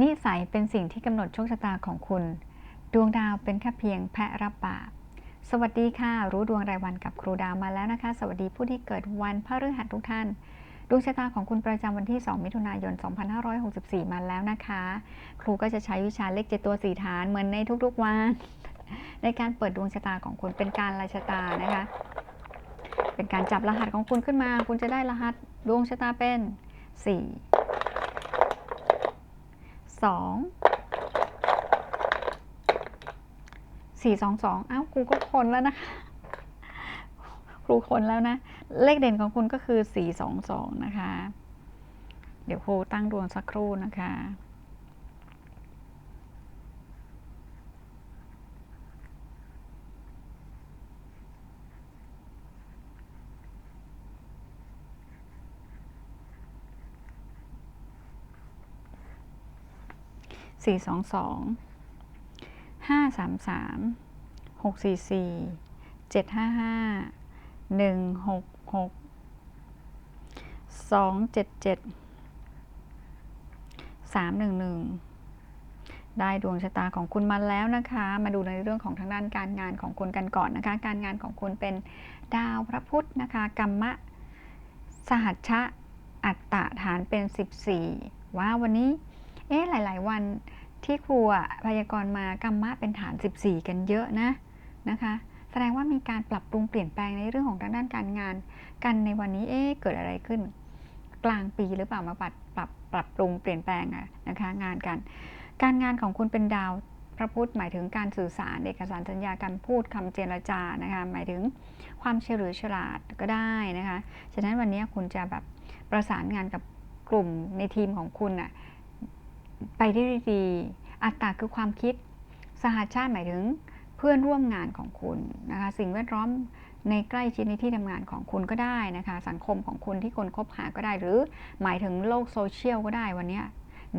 นิสัยเป็นสิ่งที่กำหนดโชคชะตาของคุณ ดวงดาวเป็นแค่เพียงแพะรับบาปสวัสดีค่ะ รู้ดวงรายวันกับครูดาวมาแล้วนะคะ สวัสดีผู้ที่เกิดวันพฤหัสทุกท่านดวงชะตาของคุณประจำวันที่ 2 มิถุนายน 2564 มาแล้วนะคะ ครูก็จะใช้วิชาเลขเจดตัวสี่ฐานเหมือนในทุกๆวัน ในการเปิดดวงชะตาของคุณเป็นการรายชะตานะคะ เป็นการจับรหัสของคุณขึ้นมา คุณจะได้รหัสดวงชะตาเป็น 4 2 4 2 2อ้าวครูก็คนแล้วนะคะ ครูคนแล้วนะ เลขเด่นของคุณก็คือ4 2 2นะคะ เดี๋ยวครูตั้งดวงสักครู่นะคะ สี่สองสองห้าสามสามหกสี่สี่เจ็ดห้าห้าหนึ่งหกหกสองเจ็ดเจ็ดสามหนึ่งหนึ่งได้ดวงชะตาของคุณมาแล้วนะคะ มาดูในเรื่องของทางด้านการงานของคุณกันก่อนนะคะ การงานของคุณเป็นดาวพระพุธนะคะกรรมะ สหัชชะ อัตตะฐานเป็น 14 ว่าวันนี้ เอ๊ะหลาย ๆ วันที่ครูอะพยากรณ์มากรรมะเป็นฐาน 14 กันเยอะนะนะคะแสดงว่ามีการปรับปรุงเปลี่ยนแปลงในเรื่องของทางด้านการงาน กันในวันนี้เอ๊ะเกิดอะไรขึ้น กลางปีหรือเปล่ามาปรับปรับปรับปรุงเปลี่ยนแปลงอะนะคะงานกัน การงานของคุณเป็นดาวพระพุธหมายถึงการสื่อสารเอกสารสัญญาการพูดคำเจรจานะคะหมายถึงความเฉลียวฉลาดก็ได้นะคะฉะนั้นวันนี้คุณจะแบบประสานงานกับกลุ่มในทีมของคุณอะ ไปได้ดีอัตตาคือความคิด สหชาติหมายถึงเพื่อนร่วมงานของคุณนะคะ สิ่งแวดล้อมในใกล้ชิดในที่ทำงานของคุณก็ได้นะคะ สังคมของคุณที่คนคบหาก็ได้ หรือหมายถึงโลกโซเชียลก็ได้วันนี้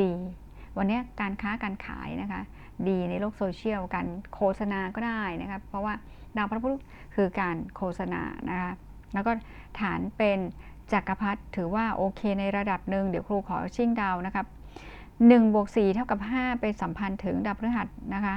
ดี วันนี้การค้าการขายนะคะ ดีในโลกโซเชียลการโฆษณาก็ได้นะคะเพราะว่าดาวพระพุธคือการโฆษณานะคะแล้วก็ฐานเป็นจักรพรรดิถือว่าโอเคในระดับหนึ่งเดี๋ยวครูขอชิ่งดาวนะครับ 1บวก4เท่ากับ 5 เป็นสัมพันธ์ถึงดาวพฤหัสนะคะ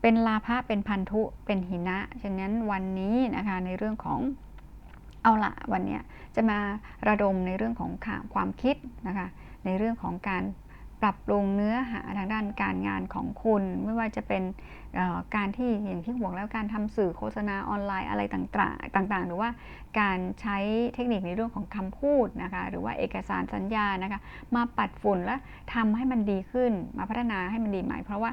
เป็นลาภะเป็นพันธุเป็นหินะ ฉะนั้นวันนี้นะคะในเรื่องของเอาละวันนี้จะมาระดมในเรื่องของความคิดนะคะในเรื่องของการ ปรับปรุงเนื้อหาทางด้านการงานของคุณ ไม่ว่าจะเป็นการที่อย่างที่บอกแล้วการทำสื่อโฆษณาออนไลน์อะไรต่างๆต่างๆ หรือว่าการใช้เทคนิคในเรื่องของคำพูดนะคะหรือว่าเอกสารสัญญานะคะมาปัดฝุ่นและทำให้มันดีขึ้น มาพัฒนาให้มันดีใหม่ เพราะว่า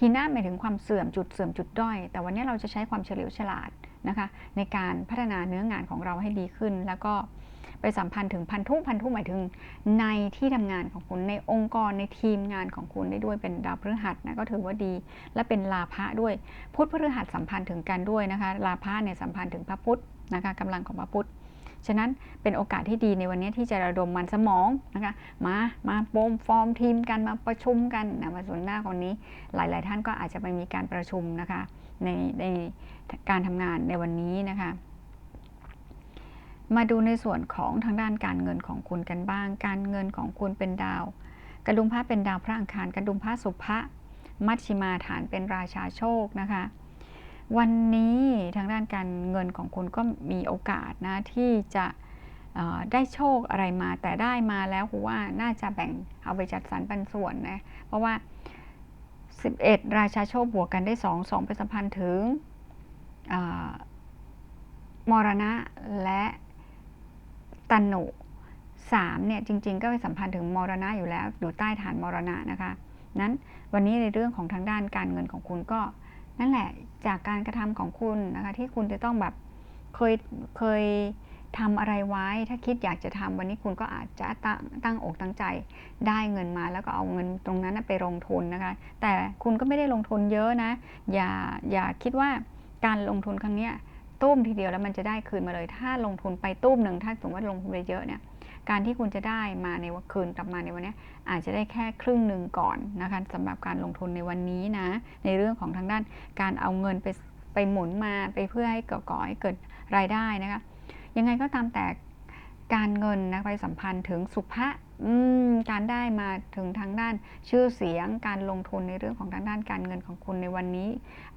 ฮีน่าหมายถึงความเสื่อมจุดเสื่อมจุดด้อย แต่วันนี้เราจะใช้ความเฉลียวฉลาดนะคะในการพัฒนาเนื้องานของเราให้ดีขึ้นแล้วก็ ไปสัมพันธ์ถึงพันธุพันธุหมายถึงในที่ทำงานของคุณในองค์กรในทีมงานของคุณได้ด้วยเป็นดาวพฤหัสนะก็ถือว่าดี และเป็นลาภะด้วย พุธพฤหัสสัมพันธ์ถึงกันด้วยนะคะลาภะเนี่ยสัมพันธ์ถึงพระพุธนะคะกำลังของพระพุธฉะนั้นเป็นโอกาสที่ดีในวันนี้ที่จะระดมมันสมองนะคะมามาโปมฟอร์มทีมกันมาประชุมกันนะมาสนหน้าคนนี้หลาย ๆ ท่านก็อาจจะไปมีการประชุมนะคะในในการทำงานในวันนี้นะคะ มาดูในส่วนของทางด้านการเงินของคุณกันบ้าง การเงินของคุณเป็นดาว กระดุมพระเป็นดาวพระอังคาร กระดุมพระสุภะมัชชิมาฐานเป็นราชาโชคนะคะ วันนี้ทางด้านการเงินของคุณก็มีโอกาสนะที่จะได้โชคอะไรมาแต่ได้มาแล้วคือว่าน่าจะแบ่งเอาไปจัดสรรปันส่วนนะเพราะว่า 11 ราชาโชคบวกกันได้ 2 2เป็นสัมพันธ์ถึงมรณะและ ตันุสามเนี่ยจริง ๆ ก็ไปสัมพันธ์ถึงมรณะอยู่แล้ว อยู่ใต้ฐานมรณะนะคะนั้นวันนี้ในเรื่องของทางด้านการเงินของคุณก็ นั่นแหละจากการกระทำของคุณนะคะที่คุณจะต้องแบบเคยเคยทำอะไรไว้ ถ้าคิดอยากจะทำวันนี้คุณก็อาจจะตั้งตั้งอกตั้งใจได้เงินมา แล้วก็เอาเงินตรงนั้นไปลงทุนนะคะ แต่คุณก็ไม่ได้ลงทุนเยอะนะ อย่าอย่าคิดว่าการลงทุนครั้งนี้ ตุ้มทีเดียวแล้วมันจะได้คืนมาเลย ถ้าลงทุนไปตุ้มหนึ่งถ้าสมมติว่าลงทุนไปเยอะเนี่ยการที่คุณจะได้มาในวันคืนกลับมาในวันนี้อาจจะได้แค่ครึ่งหนึ่งก่อนนะคะสำหรับการลงทุนในวันนี้นะ ในเรื่องของทางด้านการเอาเงินไปไปหมุนมาไปเพื่อให้ก่อให้เกิดรายได้นะคะยังไงก็ตามแต่ การเงินนะไปสัมพันธ์ถึงสุภะการได้มาถึงทางด้านชื่อเสียงการลงทุนในเรื่องของทางด้านการเงินของคุณในวันนี้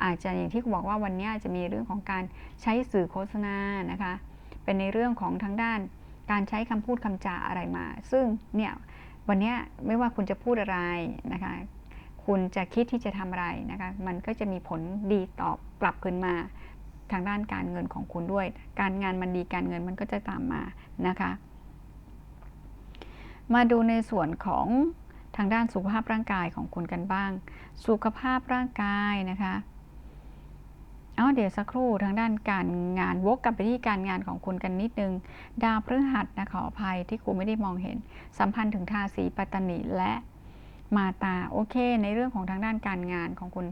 อาจจะอย่างที่คุณบอกว่าวันนี้อาจจะมีเรื่องของการใช้สื่อโฆษณานะคะ เป็นในเรื่องของทางด้านการใช้คำพูดคำจาอะไรมา ซึ่งเนี่ยวันนี้ไม่ว่าคุณจะพูดอะไรนะคะ คุณจะคิดที่จะทำอะไรนะคะ มันก็จะมีผลดีตอบกลับคืนมา ทางด้านการเงินของคุณด้วย การงานมันดีการเงินมันก็จะตามมานะคะ มาดูในส่วนของทางด้านสุขภาพร่างกายของคุณกันบ้าง สุขภาพร่างกายนะคะเอาเดี๋ยวสักครู่ทางด้านการงานวกกลับไปที่การงานของคุณกันนิดนึง ดาวพฤหัสนะขออภัยที่ครูไม่ได้มองเห็น สัมพันธ์ถึงทาสีปัตตนิและมาตาโอเค ในเรื่องของทางด้านการงานของคุณ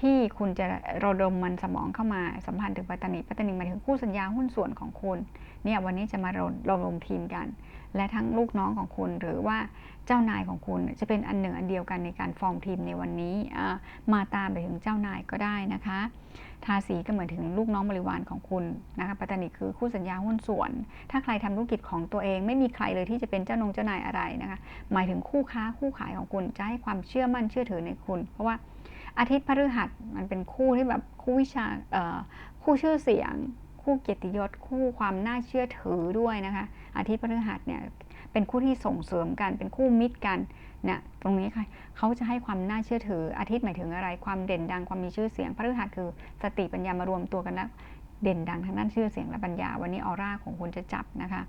ที่คุณจะระดมมันสมองเข้ามาสัมพันธ์ถึงปัตตานิปัตตานิหมายถึงคู่สัญญาหุ้นส่วนของคุณเนี่ยวันนี้จะมาระดมทีมกัน และทั้งลูกน้องของคุณหรือว่าเจ้านายของคุณจะเป็นอันหนึ่งอันเดียวกันในการฟอร์มทีมในวันนี้มาตามไปถึงเจ้านายก็ได้นะคะทาสีก็เหมือนถึงลูกน้องบริวารของคุณนะคะปัตตานิคือคู่สัญญาหุ้นส่วน ถ้าใครทำธุรกิจของตัวเองไม่มีใครเลยที่จะเป็นเจ้านงเจ้านายอะไรนะคะหมายถึงคู่ค้าคู่ขายของคุณจะให้ความเชื่อมั่นเชื่อถือในคุณ เพราะว่า อาทิตย์พฤหัสมันเป็นคู่ที่แบบคู่วิชาคู่ชื่อเสียง คู่เกียรติยศคู่ความน่าเชื่อถือด้วยนะคะ อาทิตย์พฤหัสเนี่ยเป็นคู่ที่ส่งเสริมกันเป็นคู่มิตรกันเนี่ยตรงนี้ค่ะเขาจะให้ความน่าเชื่อถืออาทิตย์หมายถึงอะไร ความเด่นดังความมีชื่อเสียงพฤหัสคือสติปัญญามารวมตัวกันแล้วเด่นดังทางด้านชื่อเสียงและปัญญา วันนี้ออร่าของคุณจะจับนะคะ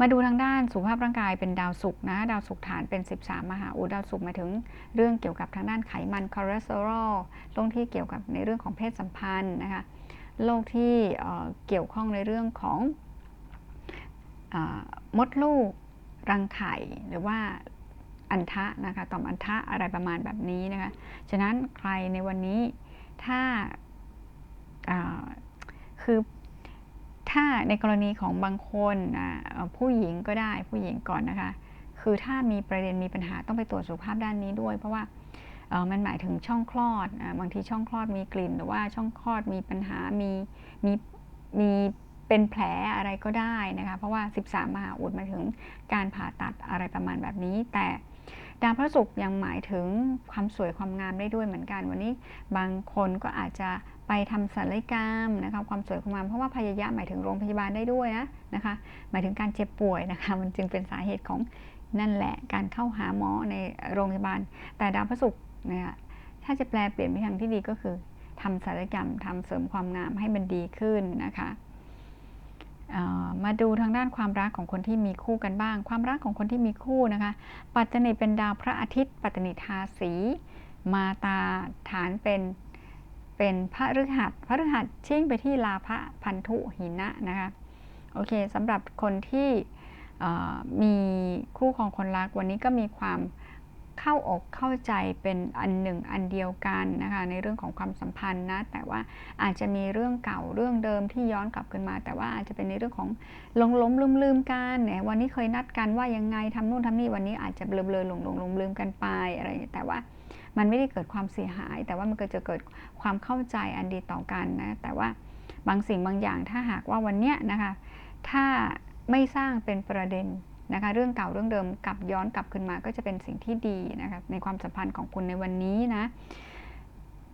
มาดูทางด้านสุขภาพร่างกายเป็นดาวศุกร์นะ ดาวศุกร์ฐานเป็น 13 มหาอุดดาวศุกร์หมายถึงเรื่องเกี่ยวกับทางด้านไขมันคอเลสเตอรอลโรคที่เกี่ยวกับในเรื่องของเพศสัมพันธ์นะคะโรคที่เกี่ยวข้องในเรื่องของอมดลูกรังไข่หรือว่าอันทะนะคะต่อมอันทะอะไรประมาณแบบนี้นะคะฉะนั้นใครในวันนี้ถ้าคือ ถ้าในกรณีของบางคนผู้หญิงก็ได้ผู้หญิงก่อนนะคะ คือถ้ามีประเด็นมีปัญหาต้องไปตรวจสุขภาพด้านนี้ด้วย เพราะว่ามันหมายถึงช่องคลอดบางทีช่องคลอดมีกลิ่น หรือว่าช่องคลอดมีปัญหามีมีมีเป็นแผลอะไรก็ได้นะคะเพราะว่า 13 มหาอุดมาถึงการผ่าตัดอะไรประมาณแบบนี้ แต่ดาวพระศุกร์ยังหมายถึงความสวยความงามได้ด้วยเหมือนกัน วันนี้บางคนก็อาจจะ ไปทำศัลยกรรมนะคะความสวยความงามเพราะว่าพยายามหมายถึงโรงพยาบาลได้ด้วยนะนะคะหมายถึงการเจ็บป่วยนะคะมันจึงเป็นสาเหตุของนั่นแหละการเข้าหาหมอในโรงพยาบาล แต่ดาวพระศุกร์นะคะถ้าจะแปลเปลี่ยนไปทางที่ดีก็คือทำศัลยกรรมทำเสริมความงามให้มันดีขึ้นนะคะมาดูทางด้านความรักของคนที่มีคู่กันบ้าง ความรักของคนที่มีคู่นะคะ ปัตตนิเป็นดาวพระอาทิตย์ ปัตตนิทาสี มาตาฐานเป็น เป็นพระฤหัสพระฤหัสชิ่งไปที่ลาภพันธุหินะนะคะโอเคสำหรับคนที่มีคู่ของคนรักวันนี้ก็มีความเข้าอกเข้าใจเป็นอันหนึ่งอันเดียวกันนะคะในเรื่องของความสัมพันธ์นะแต่ว่าอาจจะมีเรื่องเก่าเรื่องเดิมที่ย้อนกลับขึ้นมา แต่ว่าอาจจะเป็นในเรื่องของหลงล้มลืมลืมกันเนี่ยวันนี้เคยนัดกันว่ายังไงทำนู่นทำนี่วันนี้อาจจะเบลอเบลอหลงหลงลงลืมกันไปอะไรแต่ว่า มันไม่ได้เกิดความเสียหาย แต่ว่ามันก็จะเกิดความเข้าใจอันดีต่อกันนะแต่ว่าบางสิ่งบางอย่างถ้าหากว่าวันเนี้ยนะคะ ถ้าไม่สร้างเป็นประเด็นนะคะ เรื่องเก่าเรื่องเดิมกลับย้อนกลับขึ้นมาก็จะเป็นสิ่งที่ดีนะคะในความสัมพันธ์ของคุณในวันนี้นะ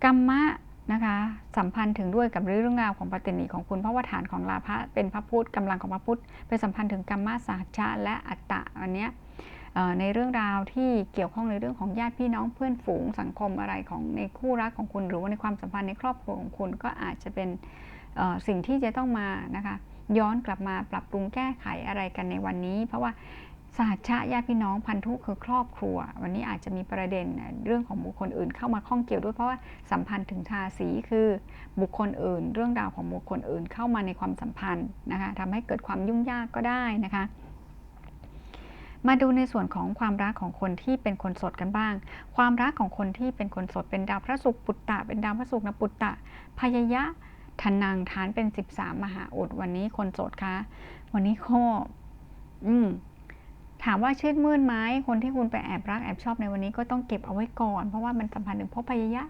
กรรมะนะคะสัมพันธ์ถึงด้วยกับเรื่องราวของปฏิณีของคุณเพราะว่าฐานของลาภะเป็นพระพุทธกำลังของพระพุทธเป็นสัมพันธ์ถึงกรรมะสัจจะและอัตตะอันเนี้ย ในเรื่องราวที่เกี่ยวข้องในเรื่องของญาติพี่น้องเพื่อนฝูงสังคมอะไรของในคู่รักของคุณ หรือว่าในความสัมพันธ์ในครอบครัวของคุณก็อาจจะเป็นสิ่งที่จะต้องมานะคะย้อนกลับมาปรับปรุงแก้ไขอะไรกันในวันนี้ เพราะว่าสหัชชะญาติพี่น้องพันธุคือครอบครัว วันนี้อาจจะมีประเด็นเรื่องของบุคคลอื่นเข้ามาข้องเกี่ยวด้วยเพราะว่าสัมพันธ์ถึงทาสีคือบุคคลอื่น เรื่องราวของบุคคลอื่นเข้ามาในความสัมพันธ์นะคะทำให้เกิดความยุ่งยากก็ได้นะคะ มาดูในส่วนของความรักของคนที่เป็นคนสดกันบ้าง ความรักของคนที่เป็นคนสดเป็นดาวพระศุกร์ปุตตะ เป็นดาวพระศุกร์นะปุตตะ พยยะทนังทานเป็น 13 มหาอุดวันนี้คนโสดคะ วันนี้ข้ออืมถามว่าชื่นมื่นไหมคนที่คุณไปแอบรักแอบชอบในวันนี้ก็ต้องเก็บเอาไว้ก่อน เพราะว่ามันสัมพันธ์ถึงพบพยายะ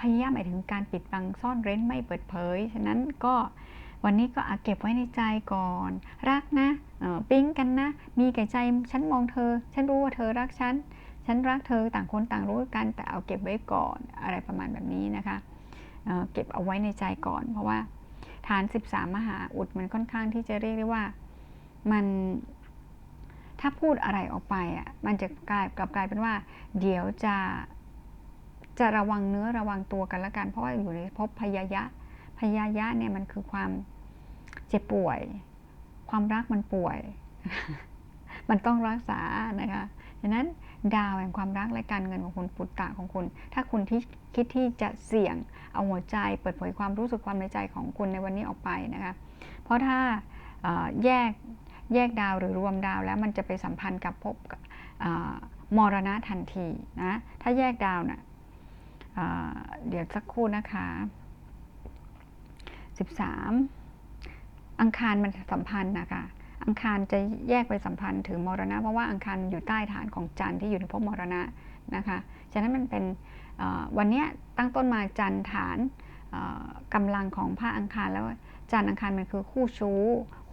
พยายะหมายถึงการปิดบังซ่อนเร้นไม่เปิดเผย ฉะนั้นก็วันนี้ก็อาเก็บไว้ในใจก่อน รักนะ ปิ๊งกันนะ มีแก่ใจฉันมองเธอ ฉันรู้ว่าเธอรักฉัน ฉันรักเธอต่างคนต่างรู้กัน แต่เอาเก็บไว้ก่อนอะไรประมาณแบบนี้นะคะเเก็บเอาไว้ในใจก่อน เพราะว่าฐาน 13 มหาอุดมันค่อนข้างที่จะเรียกได้ว่ามันถ้าพูดอะไรออกไปอะมันจะกลายกลับกลายเป็นว่า เดี๋ยวจะจะระวังเนื้อระวังตัวกันละกัน เพราะว่าอยู่ในภพพยายะพยายะเนี่ยมันคือความเจ็บป่วย ความรักมันป่วย มันต้องรักษานะคะดังนั้นดาวแห่งความรักและการเงินของคุณปุตตะของคุณ ถ้าคุณที่คิดที่จะเสี่ยงเอาหัวใจ เปิดเผยความรู้สึกความในใจของคุณในวันนี้ออกไปนะคะ เพราะถ้าแยกแยกดาวหรือรวมดาวแล้วมันจะไปสัมพันธ์กับภพบมรณะทันทีนะ ถ้าแยกดาวนะ่ะเเดี๋ยวสักครู่นะคะ 13 อังคารมันสัมพันธ์นะคะอังคารจะแยกไปสัมพันธ์ถึงมรณะ เพราะว่าอังคารอยู่ใต้ฐานของจันทร์ที่อยู่ในภพมรณะนะคะ ฉะนั้นมันเป็นวันนี้ตั้งต้นมาจันทร์ฐานเอ่อกำลังของพระอังคารแล้วจันทร์อังคารมันคือคู่ชู้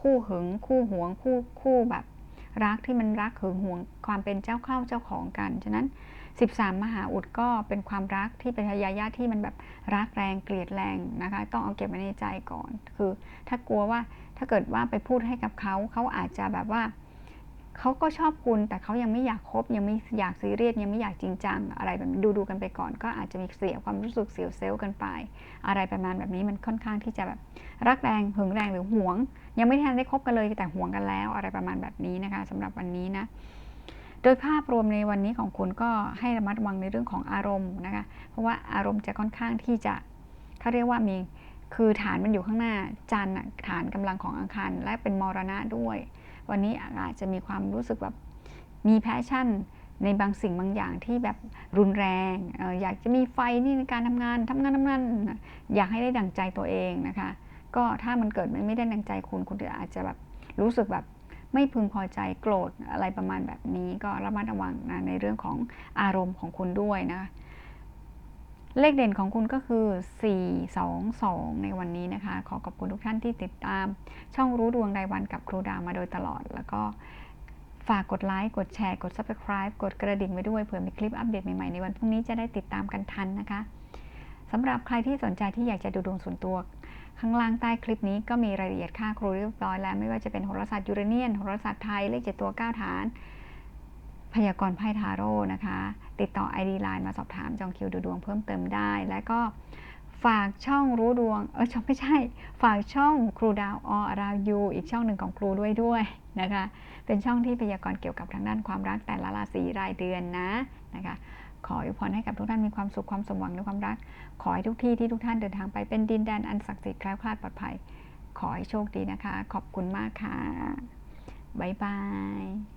คู่หึง คู่หวงคู่คู่แบบรักที่มันรักหึงหวงความเป็นเจ้าเข้าเจ้าของกัน ฉะนั้น 13 มหาอุดก็เป็นความรักที่เป็นพยายาที่มันแบบรักแรงเกลียดแรงนะคะ ต้องเอาเก็บไว้ในใจก่อน คือ ถ้ากลัวว่าถ้าเกิดว่าไปพูดให้กับเขาเขาอาจจะแบบว่าเขาก็ชอบคุณแต่เขายังไม่อยากคบยังไม่อยากซีเรียสยังไม่อยากจริงจัง อะไรแบบนี้ดูดูกันไปก่อน ก็อาจจะมีเสียความรู้สึกเสียวเซลล์กันไป อะไรประมาณแบบนี้มันค่อนข้างที่จะแบบรักแรงหึงแรงหรือหวง ยังไม่ทันได้คบกันเลยแต่หวงกันแล้ว อะไรประมาณแบบนี้นะคะสำหรับวันนี้นะ ดยภาพรวมในวันนี้ของคุณก็ให้ระมัดระวังในเรื่องของอารมณ์นะคะ เพราะว่าอารมณ์จะค่อนข้างที่จะเขาเรียกว่ามีคือฐานมันอยู่ข้างหน้าจันทร์ฐานกำลังของอังคารและเป็นมรณะด้วย วันนี้อาจจะมีความรู้สึกแบบมีแพชชั่นในบางสิ่งบางอย่างที่แบบรุนแรงอออยากจะมีไฟนี่ในการทำงานทำงานทำงาน อยากให้ได้ดั่งใจตัวเองนะคะ ก็ถ้ามันเกิดมันไม่ได้ดั่งใจคุณคุณอาจจะแบบรู้สึกแบบ ไม่พึงพอใจโกรธอะไรประมาณแบบนี้ก็ระมัดระวังนะในเรื่องของอารมณ์ของคุณด้วยนะเลขเด่นของคุณก็คือ 4 2 2 ในวันนี้นะคะ ขอขอบคุณทุกท่านที่ติดตาม ช่องรู้ดวงรายวันกับครูดาวมาโดยตลอด แล้วก็ฝากกดไลค์ กดแชร์ กด subscribe กดกระดิ่งไว้ด้วยเผื่อมีคลิปอัปเดตใหม่ ๆ ในวันพรุ่งนี้จะได้ติดตามกันทันนะคะสำหรับใครที่สนใจที่อยากจะดูดวงส่วนตัว ข้างล่างใต้คลิปนี้ก็มีรายละเอียดค่าครูเรียบร้อยแล้วไม่ว่าจะเป็นโหราศาสตร์ยูเรเนียนโหราศาสตร์ไทยเลขเจ็ดตัว9ฐาน พยากรณ์ไพ่ทาโร่นะคะ ติดต่อ ID Line มาสอบถามจองคิวดูดวงเพิ่มเติมได้ และก็ฝากช่องรู้ดวง เออช่องไม่ใช่ ฝากช่องครูดาวออรายูอีกช่องหนึ่งของครูด้วยด้วยนะคะ เป็นช่องที่พยากรณ์เกี่ยวกับทางด้านความรักแต่ละราศีรายเดือนนะนะคะ ขออวยพรให้กับทุกท่านมีความสุขความสมหวังในความรัก ขอให้ทุกที่ที่ทุกท่านเดินทางไปเป็นดินแดนอันศักดิ์สิทธิ์แคล้วคลาดปลอดภัย ขอให้โชคดีนะคะ ขอบคุณมากค่ะ บ๊ายบาย